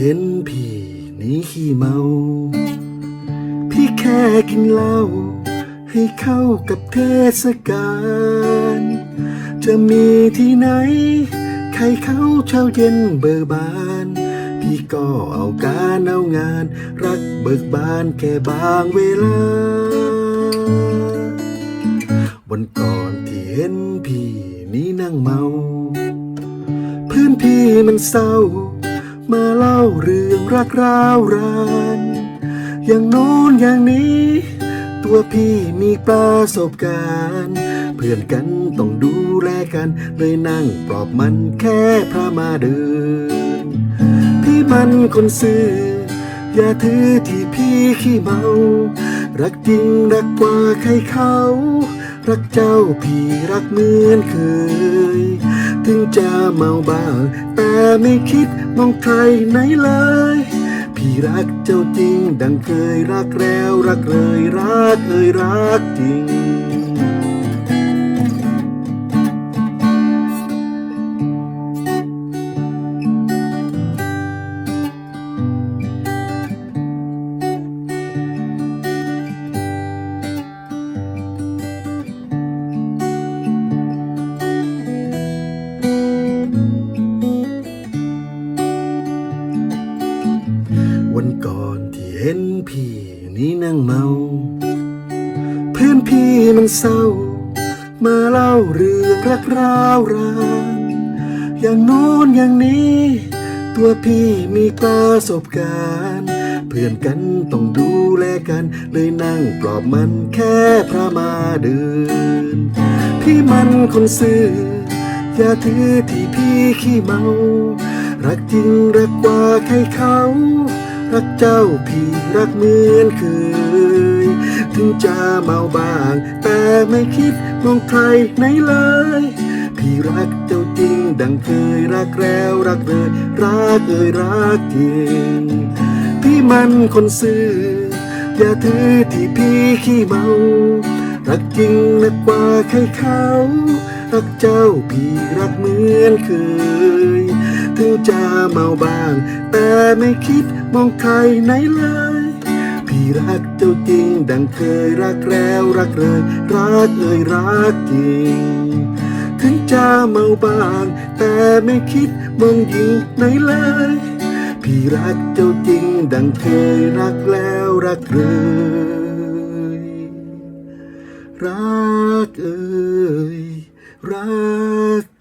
ห็นพี่นี่ขี้เมา พี่แค่กินเหล้าให้เข้ากับเทศกาล จะมีที่ไหน ใครเข้าเช้าเย็นเบิกบาน พี่ก็เอาการเอางาน รักเบิกบานแค่บางเวลา วันก่อนที่เห็นพี่นี่นั่งเมา พื่อนพี่มันเศร้า มาเล่าเรื่องรักราวรานอย่างโน้นอย่างนี้ ตัวพี่มีประสบการณ์ เพื่อนกันต้องดูแลกันเลยนั่งปลอบมันแค่พระมาเดิน พี่มันคนซื่ออย่าถือที่พี่ขี้เมา รักจริงรักกว่าใครเขา รักเจ้าพี่รักเหมือนเคย ถึงจะเมาบ้าง แต่ไม่คิดมองใครไหนเลย พี่รักเจ้าจริง ดังเคยรักแล้ว รักเลยรักเอ่ยรักจริง ห็นพี่นี่นั่งเมา เพื่อนพี่มันเศร้า มาเล่าเรื่องรักร้าวรานอย่างโน้นอย่างนี้ ตัวพี่มีประสบการณ์ เพื่อนกันต้องดูแลกัน เลยนั่งปลอบมันแค่พระมาเดิน พี่มันคนซื่ออย่าถือที่พี่ขี้เมา รักจริงรักกว่าใครเขา รักเจ้าพี่รักเหมือนเคย ถึงจะเมาบาง แต่ไม่คิดมองใครไหนเลย พี่รักเจ้าจริงดังเคยรักแล้วรักเลยรักเอ่ยรักจริงพี่มันคนซื่ออย่าถือที่พี่ขี้เมา รักจริงนักกว่าใครเขา รักเจ้าพี่รักเหมือนเคย ถึงจะเมาบ้าง แต่ไม่คิดมองใครไหนเลย พี่รักเจ้าจริง ดังเคยรักแล้วรักเลย รักเอ่ยรักจริง ถึงจะเมาบ้าง แต่ไม่คิดมองหญิงไหนเลย พี่รักเจ้าจริง ดังเคยรักแล้วรักเลยรักเอ่ยรัก